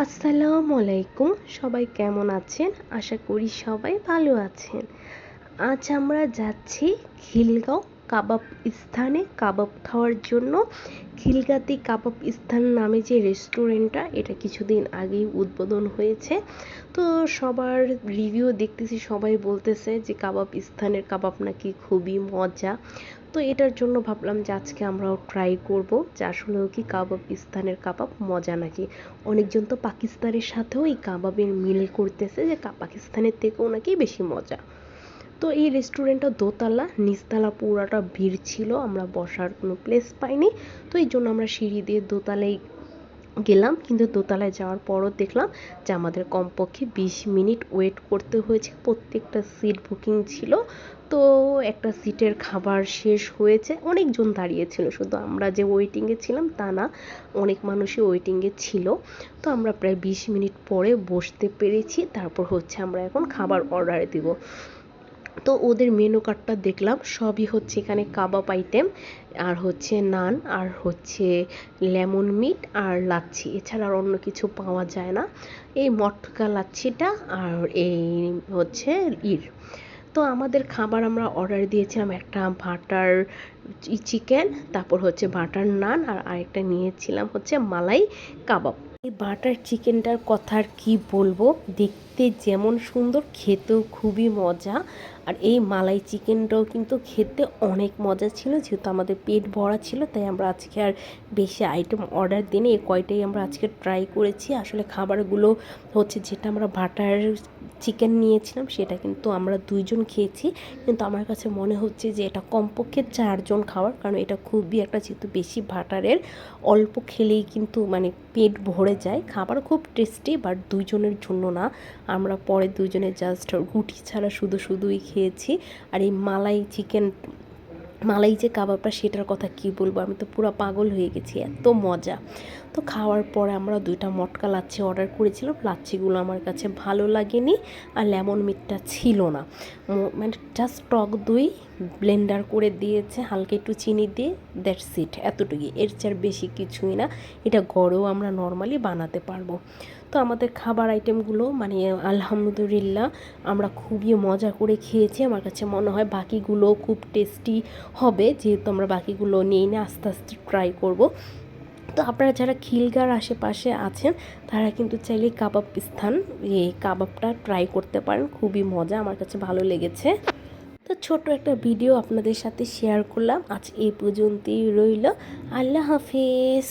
আসসালামু আলাইকুম। সবাই কেমন আছেন? আশা করি সবাই ভালো আছেন। আজ আমরা যাচ্ছি খিলগাঁও কাবাব স্থানে কাবাব খাওয়ার জন্য খিলগাতি কাবাব স্থান নামে যে রেস্টুরেন্টটা, এটা কিছুদিন আগেই উদ্বোধন হয়েছে। তো সবার রিভিউ দেখতেছি, সবাই বলতেছে যে কাবাব স্থানের কাবাব নাকি খুবই মজা। তো এটার জন্য ভাবলাম যে আজকে আমরাও ট্রাই করব যে আসলেও কি কাবাব স্থানের কাবাব মজা নাকি। অনেকজন তো পাকিস্তানের সাথেও এই কাবাবের মিল করতেছে যে পাকিস্তানের থেকেও নাকি বেশি মজা। তো এই রেস্টুরেন্টটা দোতলা, নিচতলা পুরাটা ভিড় ছিল, আমরা বসার কোনো প্লেস পাইনি। তো এই জন্য আমরা সিঁড়ি দিয়ে দোতলায় গেলাম, কিন্তু দোতলায় যাওয়ার পরও দেখলাম যে আমাদের কমপক্ষে বিশ মিনিট ওয়েট করতে হয়েছে। প্রত্যেকটা সিট বুকিং ছিল, তো একটা সিটের খাবার শেষ হয়েছে। অনেকজন দাঁড়িয়েছিল শুধু আমরা যে ওয়েটিংয়ে ছিলাম তা না, অনেক মানুষই ওয়েটিংয়ে ছিল। তো আমরা প্রায় বিশ মিনিট পরে বসতে পেরেছি, তারপর হচ্ছে আমরা এখন খাবার অর্ডার দিব। তো ওদের মেনু কার্ডটা দেখলাম, সবই হচ্ছে এখানে কাবাব আইটেম আর হচ্ছে নান, আর হচ্ছে লেমন মিট, আর লাচ্ছি। এছাড়া আর অন্য কিছু পাওয়া যায় না। এই মটকা লাচ্ছিটা আর এই হচ্ছে ইর। তো আমাদের খাবার আমরা অর্ডার দিয়েছিলাম একটা বাটার চিকেন, তারপর হচ্ছে বাটার নান, আর আরেকটা নিয়েছিলাম হচ্ছে মালাই কাবাব। এই বাটার চিকেনটার কথা আর কী বলব? দেখতে যেমন সুন্দর, খেতেও খুবই মজা। আর এই মালাই চিকেনটাও কিন্তু খেতে অনেক মজা ছিল, যেহেতু আমাদের পেট ভরা ছিল, তাই আমরা আজকে আর বেশি আইটেম অর্ডার দিই এই কয়টাই আমরা আজকে ট্রাই করেছি। আসলে খাবারগুলো হচ্ছে যেটা আমরা বাটার চিকেন নিয়েছিলাম, সেটা কিন্তু আমরা দুইজন খেয়েছি। কিন্তু আমার কাছে মনে হচ্ছে যে এটা কমপক্ষে চারজন খাওয়ার, কারণ এটা খুবই একটা যেহেতু বেশি বাটারের, অল্প খেলেই কিন্তু মানে পেট ভরে যায়। খাবার খুব টেস্টি বাট দুইজনের জন্য না। আমরা পরে দুইজনে জাস্ট রুটি ছাড়া শুধু শুধুই খেয়েছি। আর এই মালাই চিকেন মালাই যে কাবাবটা সেটার কথা কি বলব? আমি তো পুরো পাগল হয়ে গেছি, এত মজা। তো খাওয়ার পরে আমরা দুইটা মটকা লাচ্ছি অর্ডার করেছিলাম। লাচ্ছিগুলো আমার কাছে ভালো লাগেনি আর লেমন মিটটা ছিল না। মানে জাস্ট টক দই ব্লেন্ডার করে দিয়েছে, হালকা একটু চিনি দিয়ে দ্যাটস ইট এতটুকুই। এর চেয়ে বেশি কিছুই না। এটা গড়েও আমরা নর্মালি বানাতে পারব। তো আমাদের খাবার আইটেমগুলো মানে আলহামদুলিল্লাহ, আমরা খুবই মজা করে খেয়েছি। আমার কাছে মনে হয় বাকিগুলো খুব টেস্টি হবে, যেহেতু আমরা বাকিগুলো নিয়ে নিয়ে আস্তে আস্তে ট্রাই করব। তো আপনারা যারা খিলগার আশেপাশে আছেন, তারা কিন্তু চাইলে কাবাব স্থান, এই কাবাবটা ট্রাই করতে পারেন। খুবই মজা, আমার কাছে ভালো লেগেছে। তো ছোট একটা ভিডিও আপনাদের সাথে শেয়ার করলাম। আজ এই পর্যন্তই রইল। আল্লাহ হাফিজ।